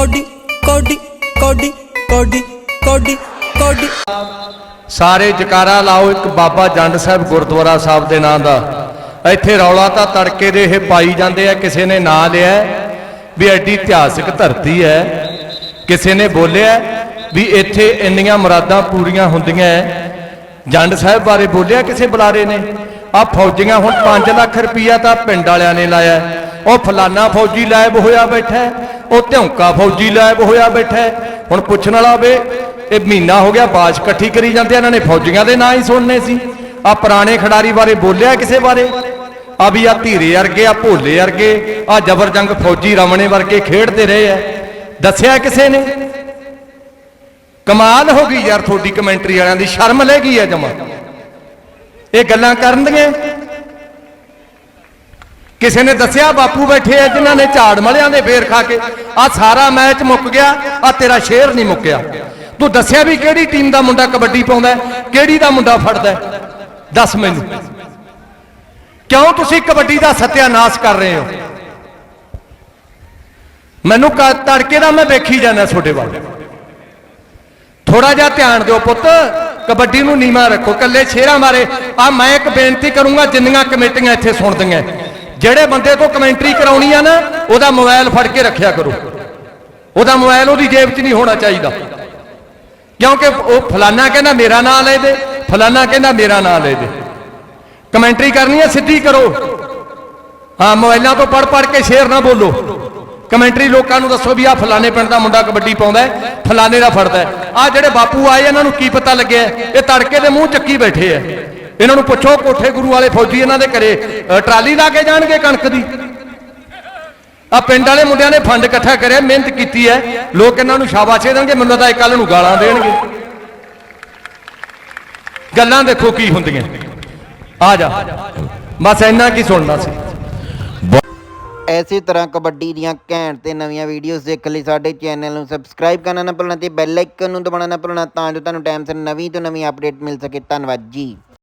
Cody ਕੋਡੀ ਕੋਡੀ ਕੋਡੀ ਕੋਡੀ ਕੋਡੀ। ਸਾਰੇ ਜਕਾਰਾ ਲਾਓ ਇੱਕ ਬਾਬਾ ਜੰਡ ਸਾਹਿਬ ਗੁਰਦੁਆਰਾ ਸਾਹਿਬ ਦੇ ਨਾਂ ਦਾ। ਇੱਥੇ ਰੌਲਾ ਤਾਂ ਤੜਕੇ ਦੇ ਇਹ ਪਾਈ ਜਾਂਦੇ ਆ, ਕਿਸੇ ਨੇ ਨਾਂ ਲਿਆ ਵੀ ਐਡੀ ਇਤਿਹਾਸਕ ਧਰਤੀ ਹੈ। ਕਿਸੇ ਨੇ ਬੋਲਿਆ ਵੀ ਇੱਥੇ ਇੰਨੀਆਂ ਮੁਰਾਦਾਂ ਪੂਰੀਆਂ ਹੁੰਦੀਆਂ ਹੈ। ਜੰਡ ਸਾਹਿਬ ਬਾਰੇ ਬੋਲਿਆ ਕਿਸੇ ਬੁਲਾਰੇ ਨੇ? ਆ ਫੌਜੀਆਂ ਹੁਣ 5 ਲੱਖ ਰੁਪਈਆ ਤਾਂ ਪਿੰਡ ਵਾਲਿਆਂ ਨੇ ਲਾਇਆ ਉਹ ਫਲਾਨਾ ਫੌਜੀ ਲਾਇਬ ਹੋਇਆ ਬੈਠਾ ਉਹ ਧੌਂਕਾ ਫੌਜੀ ਲਾਇਬ ਹੋਇਆ ਬੈਠਾ ਹੁਣ ਪੁੱਛਣ ਵਾਲਾ ਵੇ ਇਹ ਮਹੀਨਾ ਹੋ ਗਿਆ ਬਾਜ ਇਕੱਠੀ ਕਰੀ ਜਾਂਦੇ ਆ, ਇਹਨਾਂ ਨੇ ਫੌਜੀਆਂ ਦੇ ਨਾਂ ਹੀ ਸੁਣਨੇ ਸੀ। ਆ ਪੁਰਾਣੇ ਖਿਡਾਰੀ ਬਾਰੇ ਬੋਲਿਆ ਕਿਸੇ ਬਾਰੇ? ਆ ਵੀ ਆ ਧੀਰੇ ਵਰਗੇ ਆ ਭੋਲੇ ਵਰਗੇ ਆ ਜਬਰ ਜੰਗ ਫੌਜੀ ਰਮਣੇ ਵਰਗੇ ਖੇਡਦੇ ਰਹੇ ਐ ਦੱਸਿਆ ਕਿਸੇ ਨੇ? ਕਮਾਲ ਹੋ ਗਈ ਯਾਰ ਤੁਹਾਡੀ ਕਮੈਂਟਰੀ ਵਾਲਿਆਂ ਦੀ ਸ਼ਰਮ ਲੈ ਗਈ ਐ ਜਮਾ। ਇਹ ਗੱਲਾਂ ਕਰਨ ਦੀਆਂ ਕਿਸੇ ਨੇ ਦੱਸਿਆ ਬਾਪੂ ਬੈਠੇ ਆ, ਜਿਨ੍ਹਾਂ ਨੇ ਝਾੜ ਮਲਿਆਂ ਦੇ ਫੇਰ ਖਾ ਕੇ। ਆ ਸਾਰਾ ਮੈਚ ਮੁੱਕ ਗਿਆ ਆ ਤੇਰਾ ਸ਼ੇਰ ਨਹੀਂ ਮੁੱਕਿਆ। ਤੂੰ ਦੱਸਿਆ ਵੀ ਕਿਹੜੀ ਟੀਮ ਦਾ ਮੁੰਡਾ ਕਬੱਡੀ ਪਾਉਂਦਾ ਕਿਹੜੀ ਦਾ ਮੁੰਡਾ ਫੜਦਾ ਹੈ? ਦੱਸ ਮੈਨੂੰ। ਕਿਉਂ ਤੁਸੀਂ ਕਬੱਡੀ ਦਾ ਸਤਿਆਨਾਸ਼ ਕਰ ਰਹੇ ਹੋ? ਮੈਨੂੰ ਕ- ਤੜਕੇ ਦਾ ਮੈਂ ਵੇਖੀ ਜਾਂਦਾ ਤੁਹਾਡੇ ਵੱਲ। ਥੋੜਾ ਜਿਹਾ ਧਿਆਨ ਦਿਓ ਪੁੱਤ, ਕਬੱਡੀ ਨੂੰ ਨੀਵਾ ਰੱਖੋ ਕੱਲੇ ਸ਼ੇਰਾਂ ਬਾਰੇ ਆ ਮੈਂ ਇੱਕ ਬੇਨਤੀ ਕਰੂੰਗਾ, ਜਿੰਨੀਆਂ ਕਮੇਟੀਆਂ ਇੱਥੇ ਸੁਣਦੀਆਂ। ਜਿਹੜੇ ਬੰਦੇ ਤੋਂ ਕਮੈਂਟਰੀ ਕਰਾਉਣੀ ਆ ਨਾ, ਉਹਦਾ ਮੋਬਾਈਲ ਫੜ ਕੇ ਰੱਖਿਆ ਕਰੋ। ਉਹਦਾ ਮੋਬਾਈਲ ਉਹਦੀ ਜੇਬ 'ਚ ਨਹੀਂ ਹੋਣਾ ਚਾਹੀਦਾ। ਕਿਉਂਕਿ ਉਹ ਫਲਾਨਾ ਕਹਿੰਦਾ ਮੇਰਾ ਨਾਂ ਲੈ ਦੇ, ਫਲਾਨਾ ਕਹਿੰਦਾ ਮੇਰਾ ਨਾਂ ਲੈ ਦੇ। ਕਮੈਂਟਰੀ ਕਰਨੀ ਹੈ ਸਿੱਧੀ ਕਰੋ। ਹਾਂ, ਮੋਬਾਈਲਾਂ ਤੋਂ ਪੜ ਪੜ ਕੇ ਸ਼ੇਰ ਨਾ ਬੋਲੋ। ਕਮੈਂਟਰੀ ਲੋਕਾਂ ਨੂੰ ਦੱਸੋ ਵੀ ਆ ਫਲਾਣੇ ਪਿੰਡ ਦਾ ਮੁੰਡਾ ਕਬੱਡੀ ਪਾਉਂਦਾ ਫਲਾਣੇ ਦਾ ਫੜਦਾ ਹੈ। ਆ ਜਿਹੜੇ ਬਾਪੂ ਆਏ ਇਹਨਾਂ ਨੂੰ ਕੀ ਪਤਾ ਲੱਗਿਆ ਇਹ ਤੜਕੇ ਦੇ ਮੂੰਹ ਚੱਕੀ ਬੈਠੇ ਐ ਇਹਨਾਂ ਨੂੰ ਪੁੱਛੋ ਕੋਠੇ ਗੁਰੂ ਵਾਲੇ ਫੌਜੀ ਇਹਨਾਂ ਦੇ ਘਰੇ ਟਰਾਲੀ ਲਾ ਕੇ ਜਾਣਗੇ ਕਣਕ ਦੀ। ਆ ਪਿੰਡ ਵਾਲੇ ਮੁੰਡਿਆਂ ਨੇ ਫੰਡ ਇਕੱਠਾ ਕਰਿਆ, ਮਿਹਨਤ ਕੀਤੀ ਹੈ। ਲੋਕ ਇਹਨਾਂ ਨੂੰ ਸ਼ਾਬਾਸ਼ੇ ਦੇਣਗੇ, ਮੈਨੂੰ ਤਾਂ ਇਹ ਕੱਲ ਨੂੰ ਗਾਲਾਂ ਦੇਣਗੇ। ਗੱਲਾਂ ਦੇਖੋ ਕੀ ਹੁੰਦੀਆਂ। ਆ ਜਾ। ਬਸ ਇੰਨਾ ਕੀ ਸੁਣਨਾ ਸੀ। ਐਸੀ ਤਰ੍ਹਾਂ ਕਬੱਡੀ ਦੀਆਂ ਘੈਂਟ ਤੇ ਨਵੀਆਂ ਵੀਡੀਓਜ਼ ਦੇਖਣ ਲਈ ਸਾਡੇ ਚੈਨਲ ਨੂੰ ਸਬਸਕ੍ਰਾਈਬ ਕਰਨਾ ਨਾ ਭੁੱਲਣਾ ਤੇ ਬੈਲ ਆਈਕਨ ਨੂੰ ਦਬਾਉਣਾ ਨਾ ਭੁੱਲਣਾ ਤਾਂ ਜੋ ਤੁਹਾਨੂੰ ਟਾਈਮ ਸਿਰ ਨਵੀਂ ਤੋਂ ਨਵੀਂ ਅਪਡੇਟ ਮਿਲ ਸਕੇ। ਧੰਨਵਾਦ ਜੀ।